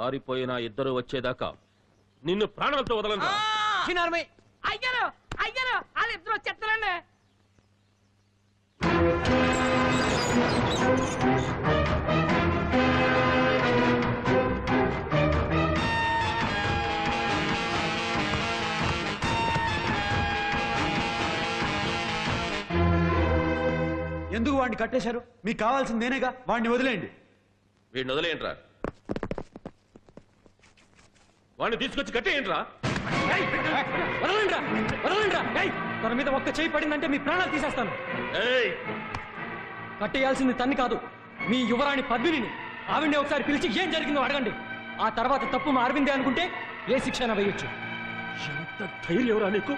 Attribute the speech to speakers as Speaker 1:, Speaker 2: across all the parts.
Speaker 1: పారిపోయిన ఇద్దరు వచ్చేదాకా నిన్ను ప్రాణాలతో వదలను రా.
Speaker 2: చిన్నారమై! అయ్యారు అయ్యారు వాళ్ళు ఇద్దరు వచ్చేస్తారండి.
Speaker 3: ఎందుకు వాడిని కట్టేశారు? మీకు కావాల్సింది నేనేగా? వాడిని వదిలేయండి.
Speaker 1: వీడిని వదిలేయండిరా. వాడిని తీసుకొచ్చి కట్టేయండిరా.
Speaker 2: వదలండిరా వదలండిరా. ఏయ్ తన మీద ఒక్క చేయి పడిందంటే మీ ప్రాణాలు తీసేస్తాను.
Speaker 1: ఏయ్.
Speaker 2: కట్టేయాల్సింది తన్ని కాదు మీ యువరాణి పద్మినిని. ఆవిడ్ని ఒకసారి పిలిచి ఏం జరిగిందో అడగండి. ఆ తర్వాత తప్పు మా అరవిందే అనుకుంటే ఏ శిక్షణ వేయొచ్చు.
Speaker 1: ఎంత ధైర్యంరా నీకు?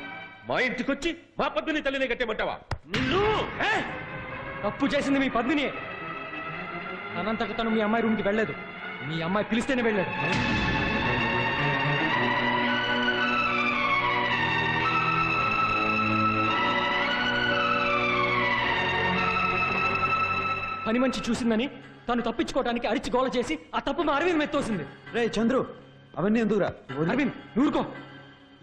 Speaker 1: మా ఇంటికొచ్చి మా పద్మిని తల్లిని కట్టేమంటావా నిన్ను!
Speaker 2: తప్పు చేసింది మీ పద్మిని తనంతట తను మీ అమ్మాయి రూమ్కి వెళ్ళలేదు. మీ అమ్మాయి పిలిస్తేనే వెళ్ళాడు పని మంచి చూసిందని తను తప్పించుకోవడానికి అరిచి గోల చేసి ఆ తప్పు మా అరవింద్ మెత్తోసింది
Speaker 3: రే చంద్రు అవన్నీ ఎందుకురా?
Speaker 2: అరవింద్ నూరుకో.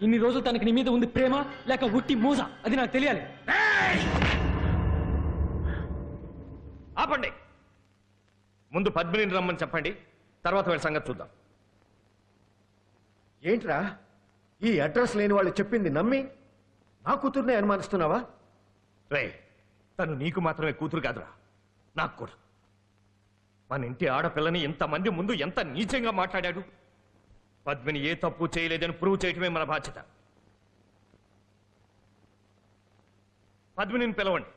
Speaker 2: ఇన్ని రోజులు తనకి నీ మీద ఉంది ప్రేమ లేక ఉట్టి మూస అది నాకు తెలియాలి.
Speaker 4: ఆపండి. ముందు పద్మిని రమ్మని చెప్పండి తర్వాత వీళ్ళ సంగతి చూద్దాం.
Speaker 5: ఏంట్రా? ఈ అడ్రస్ లేని వాళ్ళు చెప్పింది నమ్మి నా కూతుర్నే అనుమానిస్తున్నావా?
Speaker 4: రే తను నీకు మాత్రమే కూతురు కాదురా. నాకు కూడా. మన ఇంటి ఆడపిల్లని ఇంతమంది ముందు ఎంత నీచంగా మాట్లాడాడు? పద్మిని ఏ తప్పు చేయలేదని ప్రూవ్ చేయటమే మన బాధ్యత. పద్మినిని పిలవండి.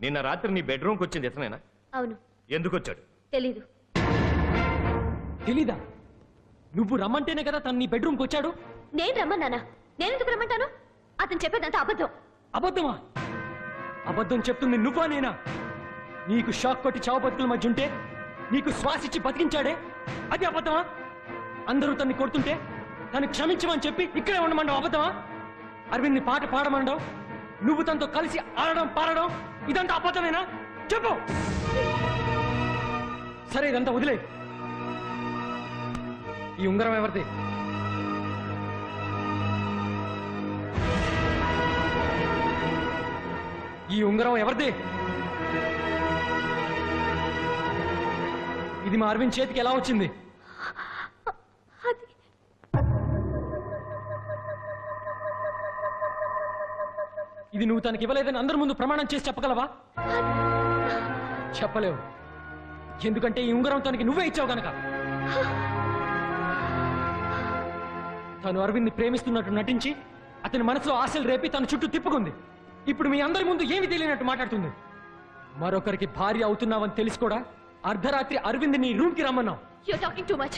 Speaker 4: నిన్న రాత్రి నీ బెడ్రూమ్కి వచ్చింది ఇతనేనా
Speaker 6: అవును.
Speaker 4: ఎందుకు వచ్చాడు
Speaker 6: తెలీదు.
Speaker 2: తెలీదా? నువ్వు రమ్మంటేనే కదా తను నీ బెడ్రూమ్కి వచ్చాడు?
Speaker 6: నేను రమ్మన్నానా? నేను ఎందుకు రమ్మంటాను? అతను చెప్పేదంతా అబద్ధం.
Speaker 2: అబద్ధమా? అబద్ధం చెప్తుంది నువ్వా నేనా? నీకు షాక్ కొట్టి చావు బతుకుల మధ్య ఉంటే నీకు శ్వాసిచ్చి బతికించాడే? అది అబద్ధమా? అందరూ తన్ని కొడుతుంటే తను క్షమించమని చెప్పి ఇక్కడే ఉండమండవు అబద్ధమా? అరవింద్ని పాట పాడమండవు నువ్వు తనతో కలిసి ఆడడం పాడడం? ఇదంతా అబద్ధమేనా? చెప్పు. సరే ఇదంతా వదిలే. ఈ ఉంగరం ఎవరిది? ఈ ఉంగరం ఎవరిది? ఇది మా అరవింద్ చేతికి ఎలా వచ్చింది? ఇది నువ్వు తనకి ఇవ్వలేదని అందరి ముందు ప్రమాణం చేసి చెప్పగలవా చెప్పలేవు ఎందుకంటే ఈ ఉంగరం తనకి నువ్వే ఇచ్చావు గనక తను అరవింద్ని ప్రేమిస్తున్నట్టు నటించి అతని మనసులో ఆశలు రేపి తన చుట్టూ తిప్పుకుంది ఇప్పుడు మీ అందరి ముందు ఏమి తెలియనట్టు మాట్లాడుతుంది మరొకరికి భార్య అవుతున్నావని తెలిసి కూడా అర్ధరాత్రి అరవింద్ నీ రూమ్కి రమ్మన్నావు
Speaker 6: You're talking too much.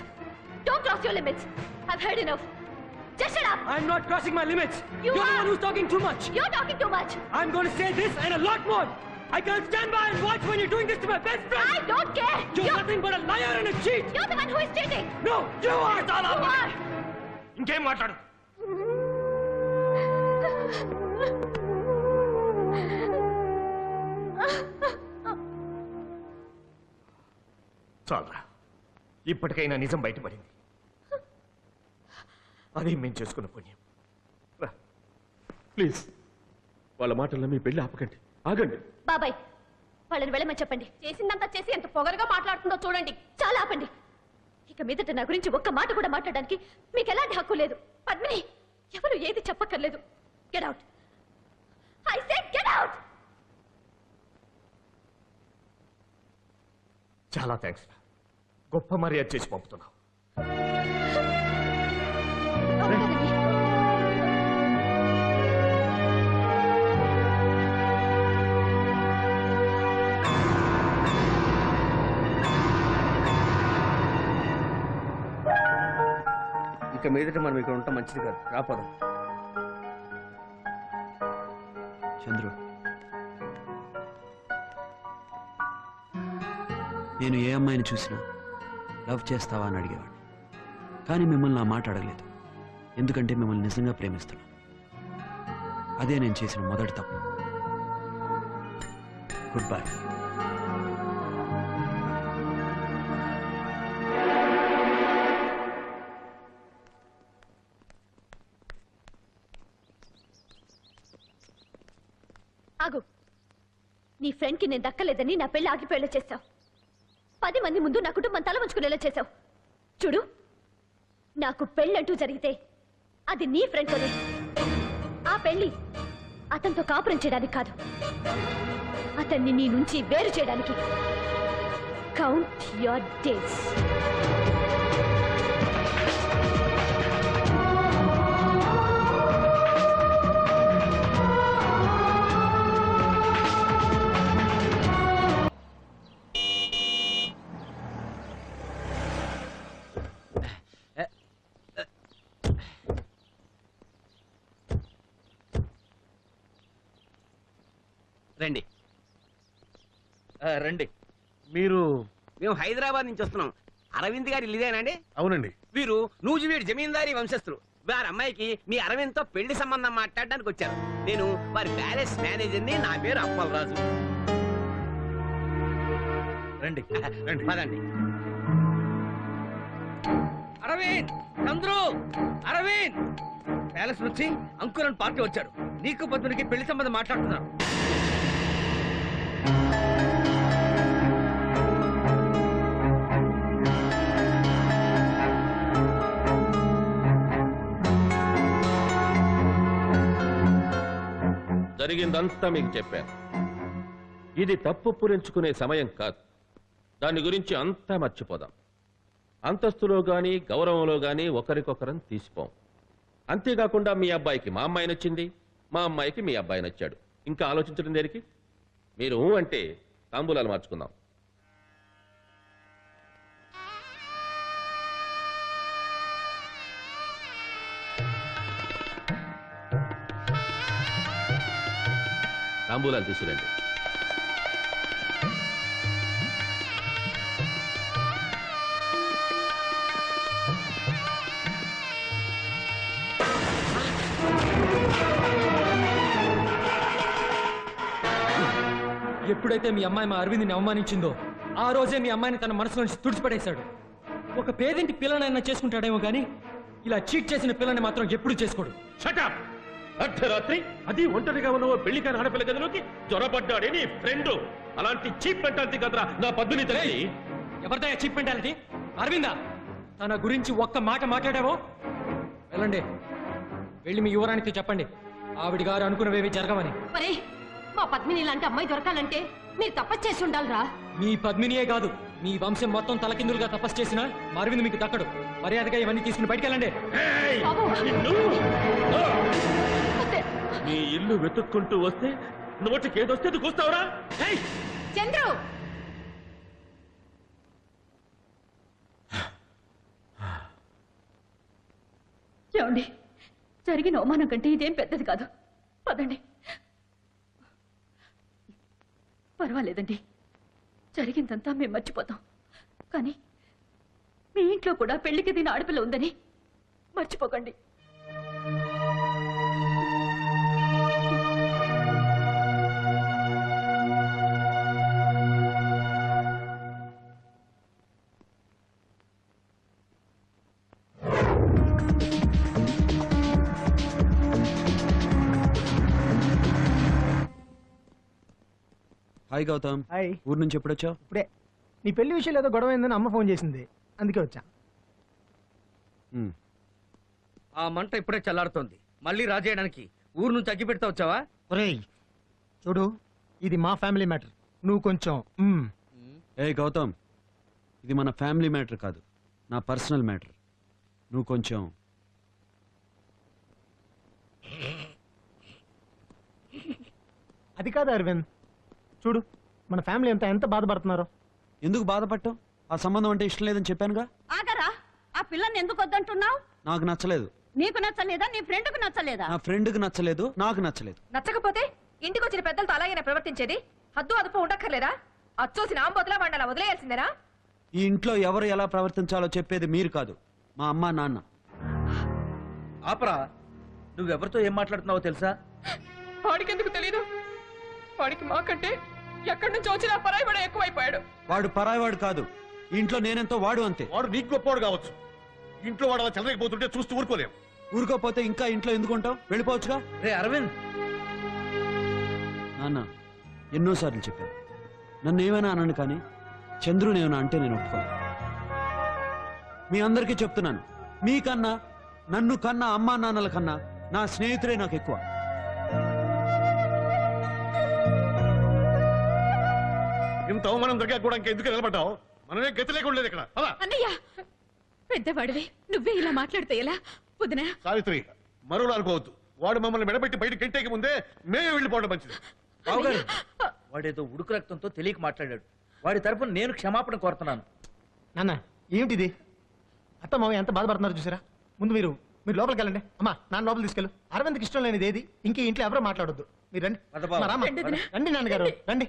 Speaker 6: Don't cross your limits. I've heard enough. Just shut up.
Speaker 2: I'm not crossing my limits
Speaker 6: You
Speaker 2: You're the
Speaker 6: are.
Speaker 2: one who's talking too much.
Speaker 6: You're talking too much.
Speaker 2: I'm going to say this and a lot more. I can't stand by and watch when you're doing this to my best friend.
Speaker 6: I don't care.
Speaker 2: You're
Speaker 6: You're,
Speaker 2: nothing but a liar and a cheat.
Speaker 6: you're the one who is cheating.
Speaker 2: No, you are.
Speaker 6: You are.
Speaker 4: ఇంకేం మాట్లాడు చాలరా ఇప్పటికైనా నిజం బయటపడింది అది మేము చేసుకున్న పుణ్యం.
Speaker 1: ప్లీజ్. వాళ్ళ మాటల్లో మీ పెళ్ళి ఆపకండి. ఆగండి.
Speaker 6: బాబాయ్ వాళ్ళని వెళ్ళమని చెప్పండి. చేసిందంతా చేసి ఎంత పొగరుగా మాట్లాడుతుందో చూడండి. చాలా ఆపండి. ఇక మీదట నా గురించి ఒక్క మాట కూడా మాట్లాడడానికి మీకు ఎలాంటి హక్కు లేదు. పద్మిని ఎవరు ఏది చెప్పక్కర్లేదు. Get out I say get out
Speaker 4: చాలా థ్యాంక్స్ గొప్ప మర్యాద చేసి పంపుతున్నావు.
Speaker 7: ఇక మీదట మనం ఇక్కడ ఉంటాం మంచిది కాదు. రాపోదాం
Speaker 3: చంద్రు నేను ఏ అమ్మాయిని చూసినా లవ్ చేస్తావా అని అడిగేవాడు. కానీ మిమ్మల్ని ఆ మాట అడగలేదు. ఎందుకంటే మిమ్మల్ని నిజంగా ప్రేమిస్తున్నాను అదే నేను చేసిన మొదటి తప్పు. గుడ్ బై
Speaker 6: నీ ఫ్రెండ్కి నేను దక్కలేదని నా పెళ్ళి ఆగిపోయేలా చేశావు. పది మంది ముందు నా కుటుంబం తలవంచుకునేలా చేశావు. చూడు నాకు పెళ్ళంటూ జరిగితే అది నీ ఫ్రెండ్తోనే ఆ పెళ్ళి అతనితో కాపురం చేయడానికి కాదు. అతన్ని నీ నుంచి వేరు చేయడానికి. కౌంట్ యువర్ డేస్
Speaker 7: రండి.
Speaker 4: మీరు
Speaker 7: మేము హైదరాబాద్ నుంచి వస్తున్నాం. అరవింద్ గారి ఇల్లుదేనండి
Speaker 4: అవునండి.
Speaker 7: వీరు నూజివీడు జమీందారీ వంశస్థులు. వారి అమ్మాయికి మీ అరవింద్తో పెళ్ళి సంబంధం మాట్లాడడానికి వచ్చారు. నేను వారి ప్యాలెస్ మేనేజర్ని నా పేరు అప్పలరాజు.
Speaker 4: రండి. రండి.
Speaker 7: పదండి. అరవింద్ చంద్రు! అరవింద్! ప్యాలెస్ నుంచి అంకురన్ పార్టీ వచ్చాడు. నీకు పద్మునికి పెళ్ళి సంబంధం మాట్లాడుతున్నారు.
Speaker 1: జరిగిందంతా మీకు చెప్పాను. ఇది తప్పు పురించుకునే సమయం కాదు. దాని గురించి అంతా మర్చిపోదాం. అంతస్తులో గాని గౌరవంలో గాని ఒకరికొకరం తీసిపోం. అంతేకాకుండా మీ అబ్బాయికి మా అమ్మాయి నచ్చింది మా అమ్మాయికి మీ అబ్బాయి నచ్చాడు. ఇంకా ఆలోచించడం దేనికి? మీరు ఊ అంటే తాంబూలాలు మార్చుకుందాం. తాంబూలాలు తీసుకురండి.
Speaker 2: ఎప్పుడైతే మీ అమ్మాయి మా అరవింద్ని అవమానించిందో ఆ రోజే మీ అమ్మాయిని తన మనసు నుంచి తుడిచిపడేశాడు. ఒక పేదింటి పిల్లనైనా చేసుకుంటాడేమో కానీ ఇలా చీట్ చేసిన పిల్లని మాత్రం ఎప్పుడు చేసుకోడు.
Speaker 1: షటప్ అర్ధరాత్రి అది ఒంటరిగా ఉన్న ఓ పెళ్ళి కాని ఆడపిల్ల గదిలోకి జ్వరపడ్డాడే నీ ఫ్రెండ్. అలాంటి చీప్ మెంటాలిటీ కదరా నా పద్దుని తెలిసి
Speaker 2: ఎవరిదయ్యా చీప్ మెంటాలిటీ? అరవిందా తన గురించి ఒక్క మాట మాట్లాడావో? వెళ్ళండి. వెళ్ళి మీ యువరానికి చెప్పండి. ఆవిడ గారు అనుకున్నవేవి జరగవని.
Speaker 6: మా పద్మిని లాంటి అమ్మాయి దొరకాలంటే మీరు తప్పచ్చు చేసి ఉండాలిరా.
Speaker 2: మీ పద్మినియే కాదు మీ వంశం మొత్తం తలకిందులుగా తపస్సు చేసిన మా అరవింద్ మీకు దక్కడు మర్యాదగా ఇవన్నీ తీసుకుని బయటికి వెళ్ళండి
Speaker 1: ఏయ్!
Speaker 6: బాబు.
Speaker 1: నిన్ను! ఆ!
Speaker 6: వద్దే.
Speaker 1: నీ ఇల్లు వెతుక్కుంటూ వస్తే నోటికి ఏదొస్తే అది కూస్తావురా ఏయ్!
Speaker 6: చంద్రు ఏమండి జరిగిన అవమానం కంటే ఇదేం పెద్దది కాదు పదండి పర్వాలేదండి జరిగిందంతా మేము మర్చిపోతాం. కానీ మీ ఇంట్లో కూడా పెళ్ళికి దీని ఆడపిల్ల ఉందని మర్చిపోకండి.
Speaker 3: హాయ్ గౌతమ్
Speaker 8: హాయ్
Speaker 3: ఊరు నుంచి ఎప్పుడొచ్చావు?
Speaker 8: ఇప్పుడే. నీ పెళ్ళి విషయంలో ఏదో గొడవ అయిందని అమ్మ ఫోన్ చేసింది. అందుకే వచ్చా.
Speaker 7: ఆ మంట ఇప్పుడే చల్లారుతోంది. మళ్ళీ రాజేయడానికి ఊరు నుంచి అగ్గి పెడతా వచ్చావా?
Speaker 8: ఒరేయ్ చూడు ఇది మా ఫ్యామిలీ మ్యాటర్. నువ్వు కొంచెం.
Speaker 3: ఏ గౌతమ్ ఇది మన ఫ్యామిలీ మ్యాటర్ కాదు. నా పర్సనల్ మ్యాటర్. నువ్వు కొంచెం.
Speaker 8: అది కాదు అరవింద్. చూడు మన ఫ్యామిలీ అంతా ఎంత బాధపడుతున్నారో.
Speaker 3: ఎందుకు బాధపడటం ఆ సంబంధం అంటే ఇష్టం లేదని చెప్పానుగా?
Speaker 6: ఆగరా ఆ పిల్లని ఎందుకు వద్దంటున్నావు?
Speaker 3: నాకు నచ్చలేదు.
Speaker 6: నీకు నచ్చలేదా? నీ ఫ్రెండ్కు నచ్చలేదా?
Speaker 3: నా ఫ్రెండ్కి నచ్చలేదు నాకు నచ్చలేదు.
Speaker 9: నచ్చకపోతే ఇంటికి వచ్చిన పెద్దలతో అలాగే ప్రవర్తించేది? హద్దు అదుపు ఉండక్కర్లేదా? అచ్చోసిన ఆంబోతులా వాడిని అలా వదిలేయాల్సిందేనా?
Speaker 3: ఈ ఇంట్లో ఎవరు ఎలా ప్రవర్తించాలో చెప్పేది మీరు కాదు మా అమ్మ నాన్న.
Speaker 10: ఆపరా నువ్వెవరితో ఏం మాట్లాడుతున్నావో తెలుసా?
Speaker 9: వాడికి ఎందుకు తెలీదు? వాడికి మాకంటే ఎక్కడి నుంచి వచ్చినా పరాయి వాడు ఎక్కువైపోయాడు.
Speaker 3: వాడు పరాయివాడు కాదు. ఇంట్లో నేనెంతో వాడు అంతే.
Speaker 5: వాడు నీకు గొప్పవాడు కావచ్చు. ఇంట్లో వాడు అలా చెలరేకపోతుంటే చూస్తూ ఊరుకోలేం.
Speaker 3: ఊరుకోపోతే ఇంకా ఇంట్లో ఎందుకు ఉంటావు? వెళ్ళిపోవచ్చుగా?
Speaker 10: రే అరవింద్!
Speaker 3: నాన్న ఎన్నోసార్లు చెప్పాను. నన్ను ఏమైనా అన్నాను కానీ చంద్రుని ఏమైనా అంటే నేను ఒప్పుకోను. మీ అందరికీ చెప్తున్నాను. మీకన్నా నన్ను కన్నా అమ్మా నాన్నల కన్నా నా స్నేహితుడే నాకు ఎక్కువ.
Speaker 5: ఇంత అవమానం దగ్గర కూడా ఇంకా ఎందుకు నిలబడ్డావు? మనమే గతి లేకుండా ఇక్కడ.
Speaker 6: అన్నయ్య! పెద్దవాడివి నువ్వే ఇలా మాట్లాడితే ఎలా? వదినా.
Speaker 5: సావిత్రి మరోలా అనుకోవద్దు వాడు మమ్మల్ని మెడబెట్టి బయట గంటేకి ముందే మేమే వెళ్ళిపోవడం మంచిది.
Speaker 10: బావగారు. వాడేదో ఉడుకు రక్తంతో తెలియక మాట్లాడాడు. వాడి తరపున నేను క్షమాపణ కోరుతున్నాను.
Speaker 8: నాన్న ఏమిటిది? అత్త మామ ఎంత బాధపడుతున్నారు చూసారా? ముందు మీరు మీరు లోపలికి వెళ్ళండి. అమ్మా నాన్న లోపలికి తీసుకెళ్ళు. అరవింద్కి ఇష్టం లేనిది ఏది? ఇంక ఇంట్లో ఎవరో మాట్లాడొద్దు. మీరు రండి. రామ్మా.
Speaker 6: వదినా.
Speaker 8: రండి నాన్నగారు రండి.